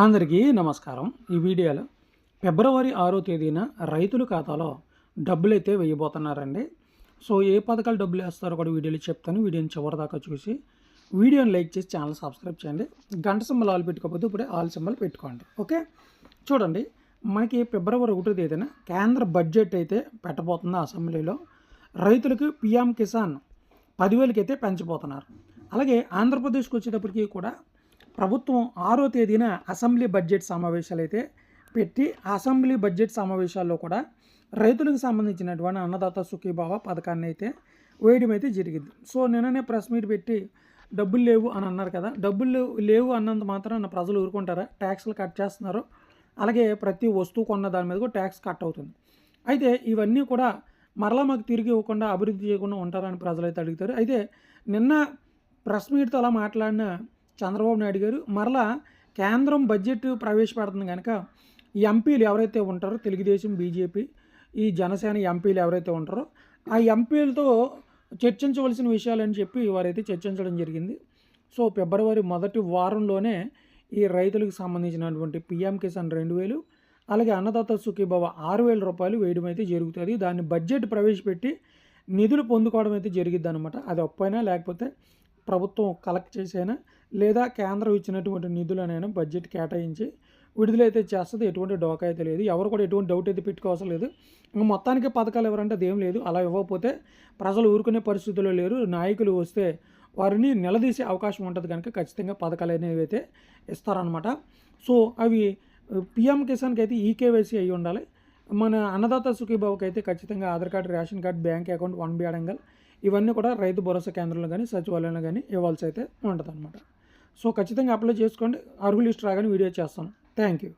అందరికీ నమస్కారం. ఈ వీడియోలో ఫిబ్రవరి ఆరో తేదీన రైతుల ఖాతాలో డబ్బులు అయితే వేయబోతున్నారండి. సో ఏ పథకాలు డబ్బులు వేస్తారో కూడా వీడియోలో చెప్తాను. వీడియోని చివరిదాకా చూసి వీడియోని లైక్ చేసి ఛానల్ సబ్స్క్రైబ్ చేయండి. గంట సింబల్ ఆల్ పెట్టుకోకపోతే ఇప్పుడే ఆల్ సింబల్ పెట్టుకోండి. ఓకే? చూడండి మనకి ఫిబ్రవరి ఒకటో తేదీన కేంద్ర బడ్జెట్ అయితే పెట్టబోతుంది అసెంబ్లీలో. రైతులకు పిఎం కిసాన్ పదివేలకైతే పెంచబోతున్నారు. అలాగే ఆంధ్రప్రదేశ్కి వచ్చేటప్పటికి కూడా ప్రభుత్వం ఆరో తేదీన అసెంబ్లీ బడ్జెట్ సమావేశాలు అయితే పెట్టి అసెంబ్లీ బడ్జెట్ సమావేశాల్లో కూడా రైతులకు సంబంధించినటువంటి అన్నదాత సుఖీభావ పథకాన్ని అయితే వేయడం అయితే జరిగింది. సో నిన్ననే ప్రెస్ మీట్ పెట్టి డబ్బులు లేవు అని అన్నారు కదా డబ్బులు లేవు లేవు అన్నంత మాత్రం ప్రజలు ఊరుకుంటారా? ట్యాక్స్లు కట్ చేస్తున్నారు. అలాగే ప్రతి వస్తువు కొన్న దాని మీద కూడా ట్యాక్స్ కట్ అవుతుంది. అయితే ఇవన్నీ కూడా మరలా మాకు తిరిగి ఇవ్వకుండా అభివృద్ధి చేయకుండా ఉంటారని ప్రజలు అయితే అడుగుతారు. అయితే నిన్న ప్రెస్ మీట్తో అలా మాట్లాడిన చంద్రబాబు నాయుడు గారు మరలా కేంద్రం బడ్జెట్ ప్రవేశపెడుతుంది కనుక ఈ ఎంపీలు ఎవరైతే ఉంటారో తెలుగుదేశం బీజేపీ ఈ జనసేన ఎంపీలు ఎవరైతే ఉంటారో ఆ ఎంపీలతో చర్చించవలసిన విషయాలని చెప్పి వారైతే చర్చించడం జరిగింది. సో ఫిబ్రవరి మొదటి వారంలోనే ఈ రైతులకు సంబంధించినటువంటి పిఎం కిసాన్ రెండు వేలు అలాగే అన్నదాత సుఖీభావ ఆరు వేల రూపాయలు వేయడం అయితే జరుగుతుంది. దాన్ని బడ్జెట్ ప్రవేశపెట్టి నిధులు పొందుకోవడం అయితే జరిగిద్ది అనమాట అది ఒప్పైనా లేకపోతే ప్రభుత్వం కలెక్ట్ చేసైనా లేదా కేంద్రం ఇచ్చినటువంటి నిధులనైనా బడ్జెట్ కేటాయించి విడుదలైతే చేస్తుంది. ఎటువంటి డోకా అయితే లేదు. ఎవరు కూడా ఎటువంటి డౌట్ అయితే పెట్టుకోవాల్సిన లేదు. ఇంకా మొత్తానికి పథకాలు ఎవరంటే అదేం లేదు. అలా ఇవ్వకపోతే ప్రజలు ఊరుకునే పరిస్థితుల్లో లేరు. నాయకులు వస్తే వారిని నిలదీసే అవకాశం ఉంటుంది కనుక ఖచ్చితంగా పథకాలు అనేవి అయితే ఇస్తారనమాట సో అవి పిఎం కిసాన్కి అయితే ఈకేవైసీ అయి ఉండాలి. మన అన్నదాత సుఖీబాబుకి అయితే ఖచ్చితంగా Aadhaar card ration card bank account one B adangal ఇవన్నీ కూడా రైతు భరోసా కేంద్రంలో కానీ సచివాలయంలో కానీ ఇవ్వాల్సి అయితే ఉంటుంది అనమాట సో ఖచ్చితంగా అప్లై చేసుకోండి. అర్హులు లిస్ట్ రాగానే వీడియో చేస్తాను. Thank you